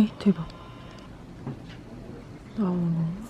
에 대박. 나오네.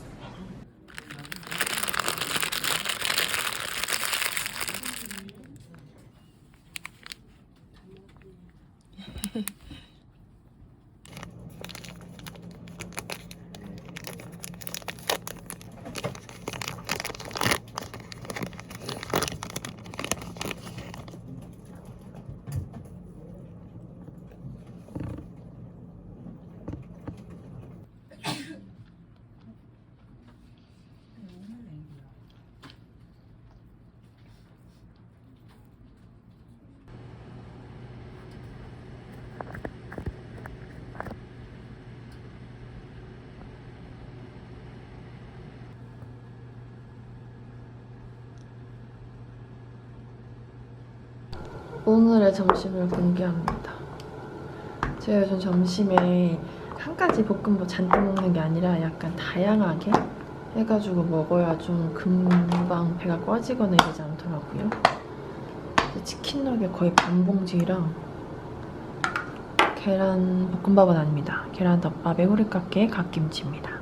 오늘의 점심을 공개합니다. 제가 요즘 점심에 한 가지 볶음밥 잔뜩 먹는 게 아니라 약간 다양하게 해가지고 먹어야 좀 금방 배가 꺼지거나 이러지 않더라고요. 치킨 너겟 거의 반 봉지랑 계란 볶음밥은 아닙니다. 계란 덮밥에 후리카케 갓김치입니다.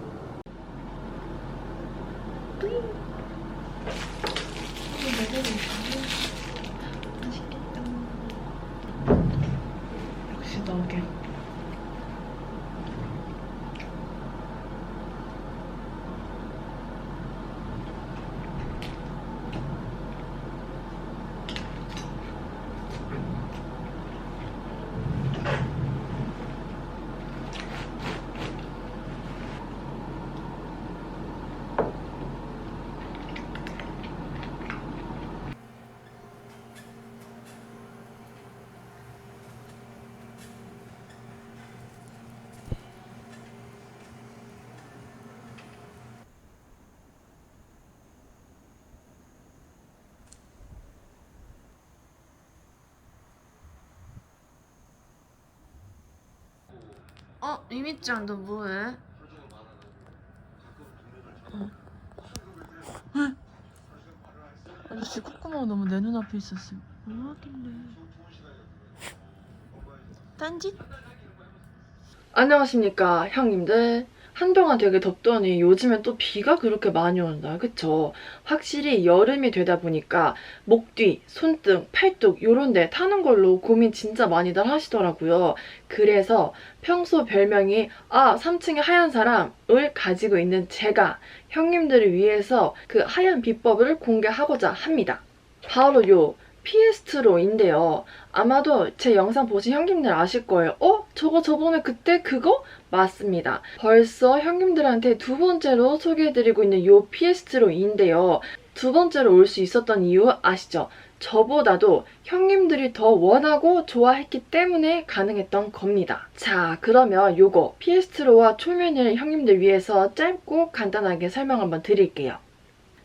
역시 너겟. 어, 이미짱 너 뭐해? 아저씨 콧구멍 너무 내 눈앞에 있었어. 뭐 하길래? 딴짓? 안녕하십니까 형님들. 한동안 되게 덥더니 요즘엔 또 비가 그렇게 많이 온다. 그쵸? 확실히 여름이 되다 보니까 목 뒤, 손등, 팔뚝 요런 데 타는 걸로 고민 진짜 많이들 하시더라고요. 그래서 평소 별명이 아 3층에 하얀 사람을 가지고 있는 제가 형님들을 위해서 그 하얀 비법을 공개하고자 합니다. 바로 요 피에스트로인데요. 아마도 제 영상 보신 형님들 아실 거예요. 어? 저거 저번에 그때 그거? 맞습니다. 벌써 형님들한테 두 번째로 소개해드리고 있는 요 피에스트로인데요. 두 번째로 올 수 있었던 이유 아시죠? 저보다도 형님들이 더 원하고 좋아했기 때문에 가능했던 겁니다. 자, 그러면 요거 피에스트로와 초면을 형님들 위해서 짧고 간단하게 설명 한번 드릴게요.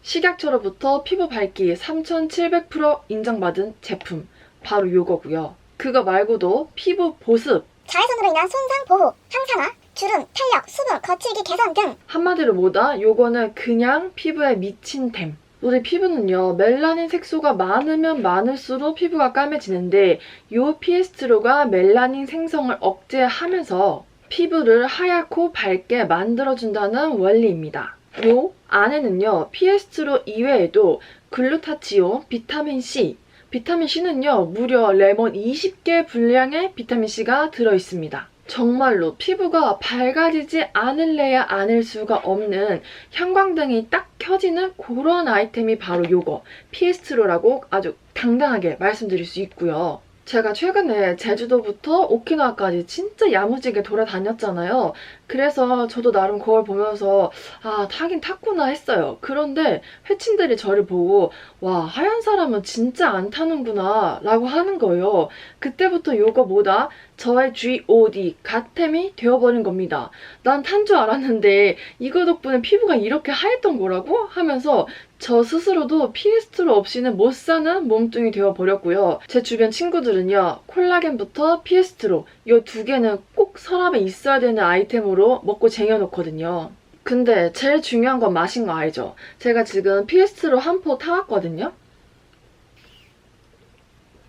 식약처로부터 피부 밝기 3700% 인정받은 제품 바로 요거고요. 그거 말고도 피부 보습, 자외선으로 인한 손상 보호, 항산화, 주름, 탄력, 수분, 거칠기 개선 등 한마디로 뭐다? 요거는 그냥 피부에 미친 템. 우리 피부는요, 멜라닌 색소가 많으면 많을수록 피부가 까매지는데, 요 피에스트로가 멜라닌 생성을 억제하면서 피부를 하얗고 밝게 만들어준다는 원리입니다. 요 안에는요, 피에스트로 이외에도 글루타치온, 비타민C, 비타민C는요, 무려 레몬 20개 분량의 비타민C가 들어있습니다. 정말로 피부가 밝아지지 않을래야 않을 수가 없는 형광등이 딱 켜지는 그런 아이템이 바로 요거 피에스트로라고 아주 당당하게 말씀드릴 수 있고요. 제가 최근에 제주도부터 오키나와까지 진짜 야무지게 돌아다녔잖아요. 그래서 저도 나름 거울 보면서 아 타긴 탔구나 했어요. 그런데 회친들이 저를 보고 와 하얀 사람은 진짜 안 타는구나 라고 하는 거예요. 그때부터 요거 뭐다? 저의 G.O.D. 갓템이 되어버린 겁니다. 난 탄 줄 알았는데 이거 덕분에 피부가 이렇게 하였던 거라고 하면서 저 스스로도 피에스트로 없이는 못 사는 몸뚱이 되어버렸고요. 제 주변 친구들은요, 콜라겐부터 피에스트로 이 두 개는 꼭 서랍에 있어야 되는 아이템으로 먹고 쟁여놓거든요. 근데 제일 중요한 건 맛인 거 알죠? 제가 지금 피에스트로 한 포 타왔거든요.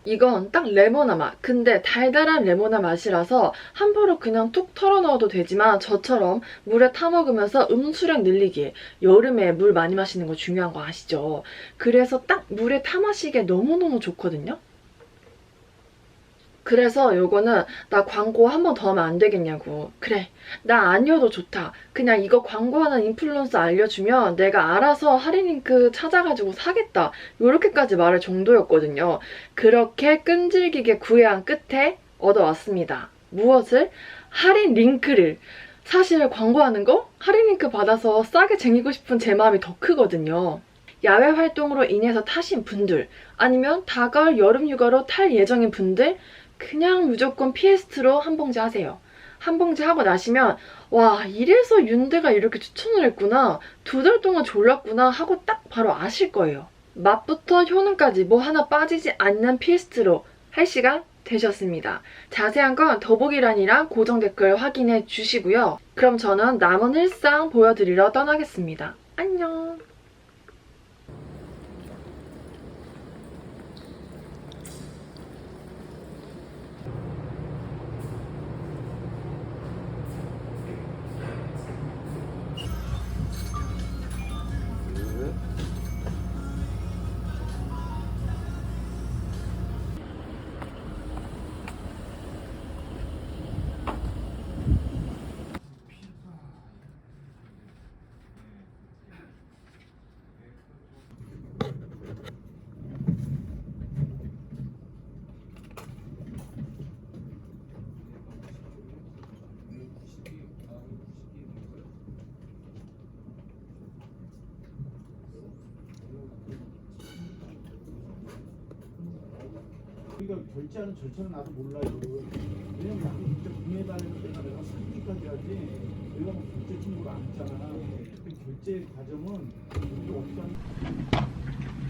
이건 딱 레모나 맛. 근데 달달한 레모나 맛이라서 한 포로 그냥 툭 털어 넣어도 되지만 저처럼 물에 타 먹으면서 음수량 늘리기. 여름에 물 많이 마시는 거 중요한 거 아시죠? 그래서 딱 물에 타 마시기에 너무너무 좋거든요. 그래서 요거는 나 광고 한 번 더 하면 안 되겠냐고. 그래. 나 아니어도 좋다. 그냥 이거 광고하는 인플루언서 알려주면 내가 알아서 할인 링크 찾아가지고 사겠다. 요렇게까지 말할 정도였거든요. 그렇게 끈질기게 구애한 끝에 얻어왔습니다. 무엇을? 할인 링크를. 사실 광고하는 거? 할인 링크 받아서 싸게 쟁이고 싶은 제 마음이 더 크거든요. 야외 활동으로 인해서 타신 분들, 아니면 다가올 여름 휴가로 탈 예정인 분들, 그냥 무조건 피에스트로 한 봉지 하세요. 한 봉지 하고 나시면 와 이래서 윤대가 이렇게 추천을 했구나 두 달 동안 졸랐구나 하고 딱 바로 아실 거예요. 맛부터 효능까지 뭐 하나 빠지지 않는 피에스트로 할 시간 되셨습니다. 자세한 건 더보기란이랑 고정 댓글 확인해 주시고요. 그럼 저는 남은 일상 보여드리러 떠나겠습니다. 안녕. 우리가 결제하는 절차는 나도 몰라 이거 왜냐면 나도 진짜 구매해달라는 내가 내가 사기까지 하지. 내가 뭐 결제 친구를 안 했잖아. 그 결제 과정은 우리가 어떻게 하는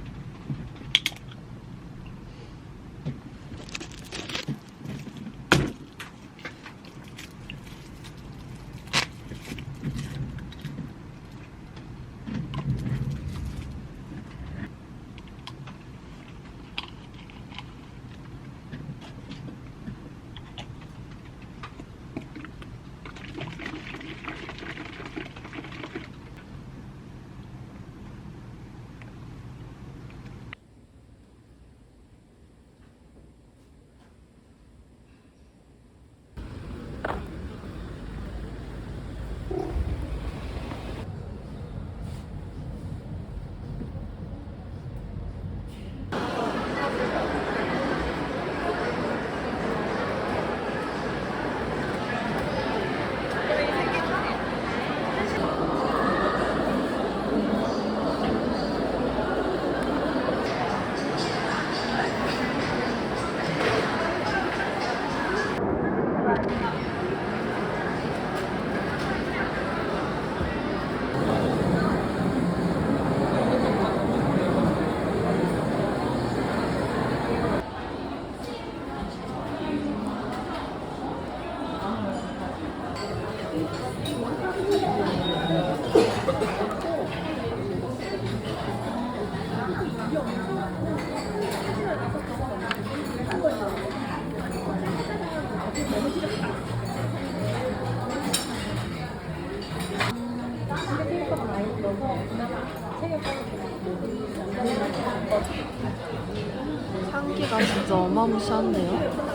향기가 진짜 어마무시한데요?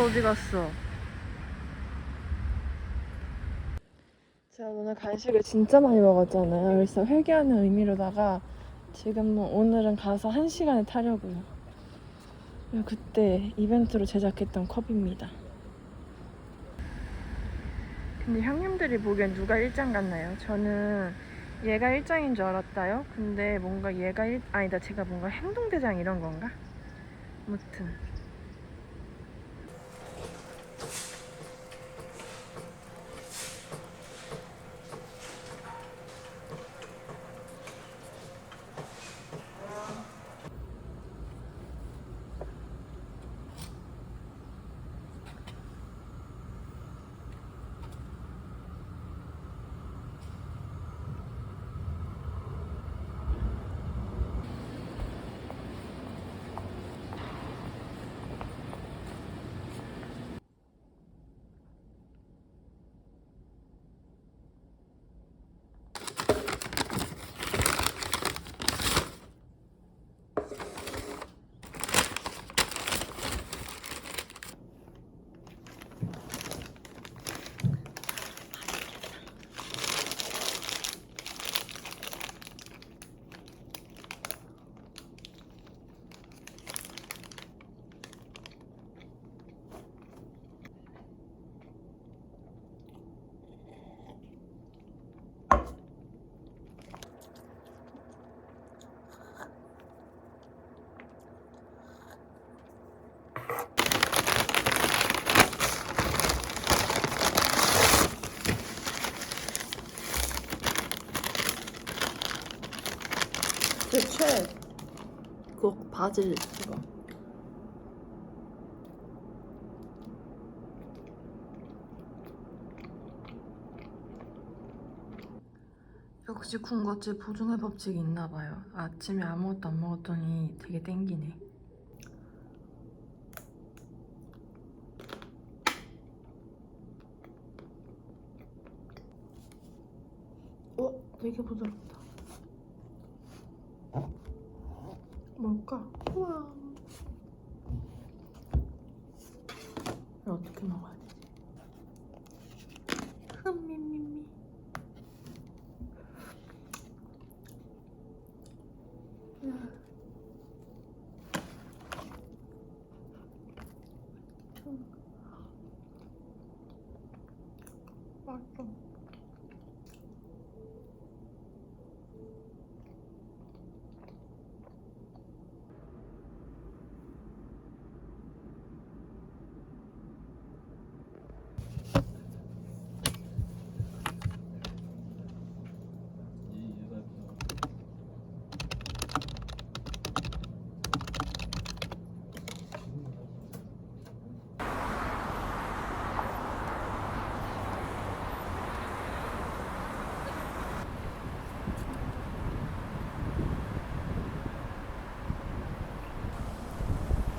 더 어디 갔어? 제가 오늘 간식을 진짜 많이 먹었잖아요. 그래서 회개하는 의미로다가 지금은 오늘은 가서 한 시간에 타려고요. 그때 이벤트로 제작했던 컵입니다. 근데 형님들이 보기엔 누가 일장 같나요? 저는 얘가 일장인 줄 알았다요. 근데 뭔가 얘가 일 아니다 제가 뭔가 행동대장 이런 건가? 무튼 채 그거 바질 이거 역시 군것질 보존의 법칙이 있나봐요. 아침에 아무것도 안 먹었더니 되게 땡기네. 어? 되게 부드럽다. 뭘까? 우와. 어떻게 먹어야 되지? 흠미미미. 맛있어.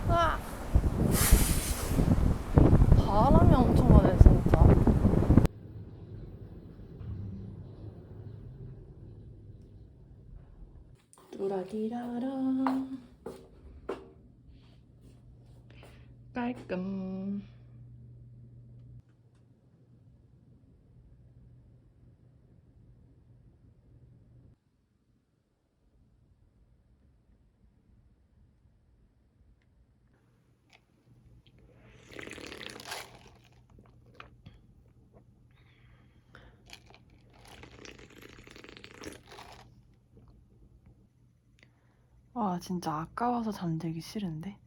와. 바람이 엄청 나네 진짜. 뚜라 디라라 깔끔. 와 진짜 아까워서 잠들기 싫은데.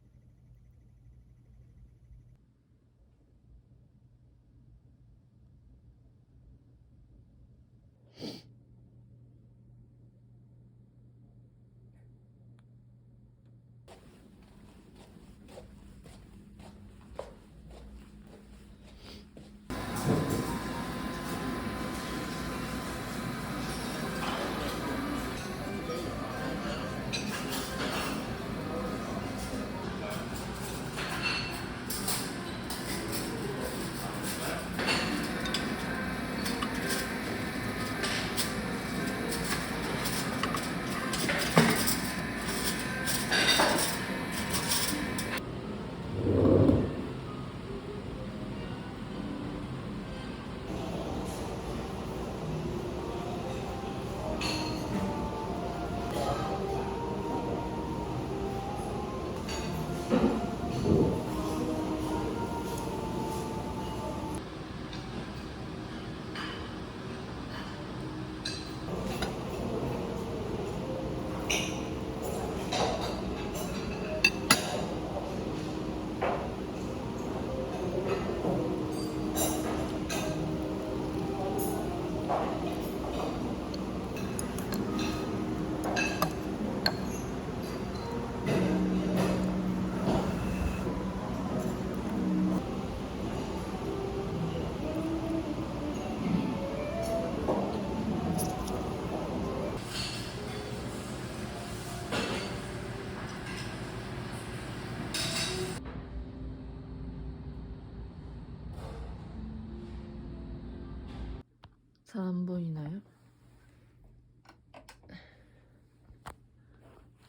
잘 안 보이나요?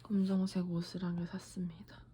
검정색 옷을 한개 샀습니다.